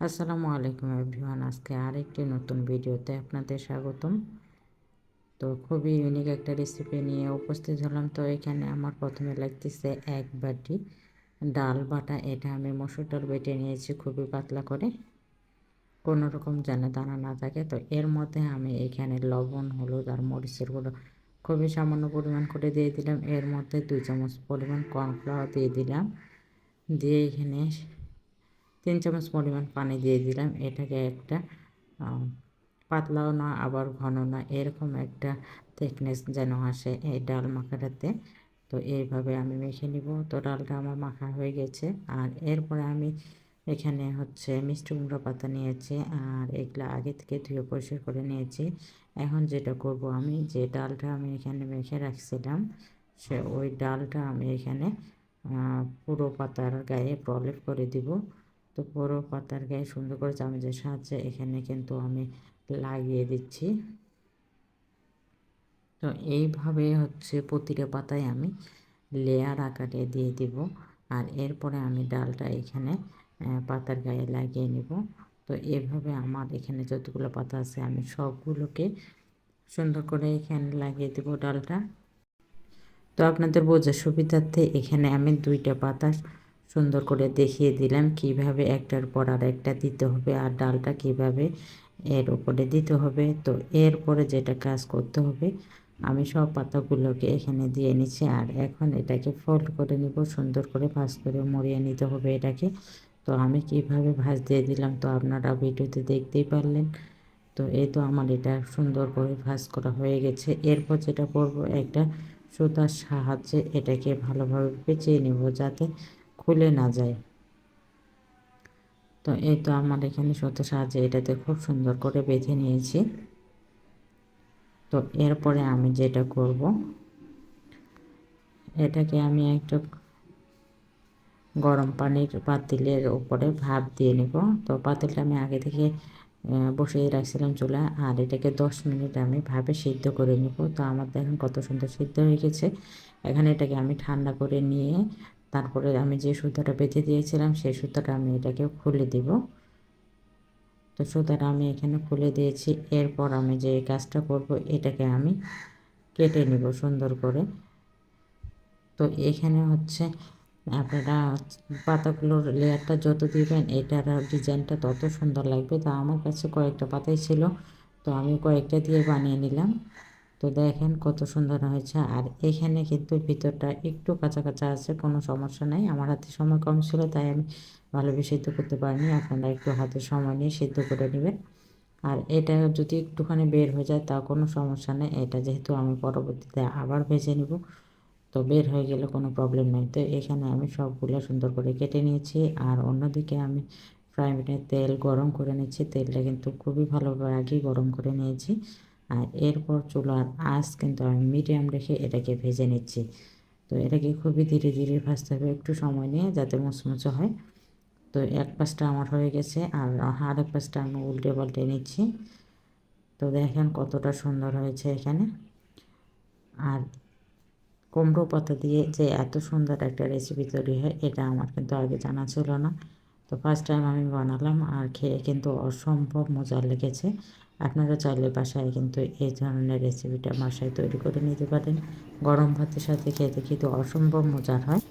আসসালামু আলাইকুম এভরিওয়ান। আজকে আরেকটি নতুন ভিডিওতে আপনাদের স্বাগতম। তো খুবই ইউনিক একটা রেসিপি নিয়ে উপস্থিত হলাম। তো এখানে আমার প্রথমে লাগতেছে এক বাটি ডাল বাটা। এটা আমি মসুর ডাল বেটে নিয়েছি, খুবই পাতলা করে। কোনো রকম যেন দানা না থাকে। তো এর মধ্যে আমি এখানে লবণ, হলুদ আর মরিচের গুঁড়ো খুবই সামান্য পরিমাণ করে দিয়ে দিলাম। এর মধ্যে দুই চামচ পরিমাণ কর্নফ্লাওয়ার দিয়ে দিলাম। দিয়ে এখানে তিন চামচ পরিমাণ পানি দিয়ে দিলাম। এটাকে একটা পাতলাও না, আবার ঘন না, এরকম একটা থিকনেস যেন আসে এই ডাল মাখাটাতে। তো এইভাবে আমি মেখে নিব। তো ডালটা আমার মাখা হয়ে গেছে। আর এরপরে আমি এখানে হচ্ছে মিষ্টি কুমড়া পাতা নিয়েছি আর এগুলো আগে থেকে ধুয়ে পরিষ্কার করে নিয়েছি। এখন যেটা করব আমি, যে ডালটা আমি এখানে মেখে রাখছিলাম, সে ওই ডালটা আমি এখানে পুরো পাতার গায়ে প্রলেপ করে দিব। তো বড় পাতার গায়ে সুন্দর করে চামচের সাহায্যে এখানে কিন্তু আমি লাগিয়ে দিচ্ছি। তো এইভাবে হচ্ছে প্রতিটা পাতায় আমি লেয়ার আকারে দিয়ে দিব। আর এরপরে আমি ডালটা এখানে পাতার গায়ে লাগিয়ে নিব। তো এভাবে আমার এখানে যতগুলো পাতা আছে আমি সবগুলোকে সুন্দর করে এখানে লাগিয়ে দেব ডালটা। তো আপনাদের বোঝার সুবিধার্থে এখানে আমি দুইটা পাতা সুন্দর করে দেখিয়ে দিলাম কীভাবে একটার পর আর একটা দিতে হবে আর ডালটা কীভাবে এর উপরে দিতে হবে। তো এরপরে যেটা কাজ করতে হবে, আমি সব পাতাগুলোকে এখানে দিয়ে নিচ্ছি আর এখন এটাকে ফোল্ড করে নিব, সুন্দর করে ভাজ করে মরিয়ে নিতে হবে এটাকে। তো আমি কীভাবে ভাজ দিয়ে দিলাম তো আপনারা ভিডিওতে দেখতেই পারলেন। তো এই তো আমার এটা সুন্দর করে ভাজ করা হয়ে গেছে। এরপর যেটা করব, একটা সুতার সাহায্যে এটাকে ভালোভাবে পেঁচিয়ে নেব যাতে খুলে না যায়। তো এই তো আমার এখানে সত্য সাহায্যে এটাতে খুব সুন্দর করে বেঁধে নিয়েছি। তো এরপরে আমি যেটা করব, এটাকে আমি একটা গরম পানির পাতিলের উপরে ভাপ দিয়ে নেব। তো পাতিলটা আমি আগে থেকে বসিয়ে রাখছিলাম চুলা আর এটাকে দশ মিনিট আমি ভাবে সিদ্ধ করে নেব। তো আমার দেখেন কত সুন্দর সিদ্ধ হয়ে গেছে। এখানে এটাকে আমি ঠান্ডা করে নিয়ে তারপরে আমি যে সুতাটা বেঁধে দিয়েছিলাম, সেই সুতাটা আমি এটাকে খুলে দিব। তো সুতাটা আমি এখানে খুলে দিয়েছি। এরপর আমি যে কাজটা করব, এটাকে আমি কেটে নিব সুন্দর করে। তো এখানে হচ্ছে আপনারা পাতাগুলোর লেয়ারটা যত দিবেন, এটার ডিজাইনটা তত সুন্দর লাগবে। তো আমার কাছে কয়েকটা পাতাই ছিল, তো আমি কয়েকটা দিয়ে বানিয়ে নিলাম। তো দেখেন কত সুন্দর হয়েছে। আর এখানে কিন্তু ভিতরটা একটু কাঁচা কাঁচা আছে, কোনো সমস্যা নেই। আমার হাতে সময় কম ছিল, তাই আমি ভালোভাবে সিদ্ধ করতে পারিনি। আপনারা একটু হাতে সময় নিয়ে সিদ্ধ করে নেবেন। আর এটা যদি একটুখানি বের হয়ে যায়, তা কোনো সমস্যা নেই। এটা যেহেতু আমি পরবর্তীতে আবার ভেজে নিব, তো বের হয়ে গেলে কোনো প্রবলেম নেই। তো এখানে আমি সবগুলো সুন্দর করে কেটে নিয়েছি। আর অন্যদিকে আমি ফ্রাই প্যানে তেল গরম করে নিচ্ছি। তেলটা কিন্তু খুবই ভালোভাবে আগেই গরম করে নিয়েছি। আর এরপর চুলার আঁচ কিন্তু আমি মিডিয়াম রেখে এটাকে ভেজে নিচ্ছি। তো এটাকে খুবই ধীরে ধীরে ভাজতে হবে, একটু সময় নিয়ে যাতে মুচমুচে হয়। তো এক পাশটা আমার হয়ে গেছে আর আর এক পাশটা আমি উল্টে পাল্টে নিচ্ছি। তো দেখেন কতটা সুন্দর হয়েছে এখানে। আর কুমড়ো পাতা দিয়ে যে এত সুন্দর একটা রেসিপি তৈরি হয়, এটা আমার কিন্তু আগে জানা ছিল না। তো ফার্স্ট টাইম আমি বানালাম আর খেয়ে কিন্তু অসম্ভব মজার লেগেছে। আপনারা চাইলে বাসায় কিন্তু এই ধরনের রেসিপিটা বাসায় তৈরি করে নিতে পারেন। গরম ভাতের সাথে খেতে কিন্তু অসম্ভব মজার হয়।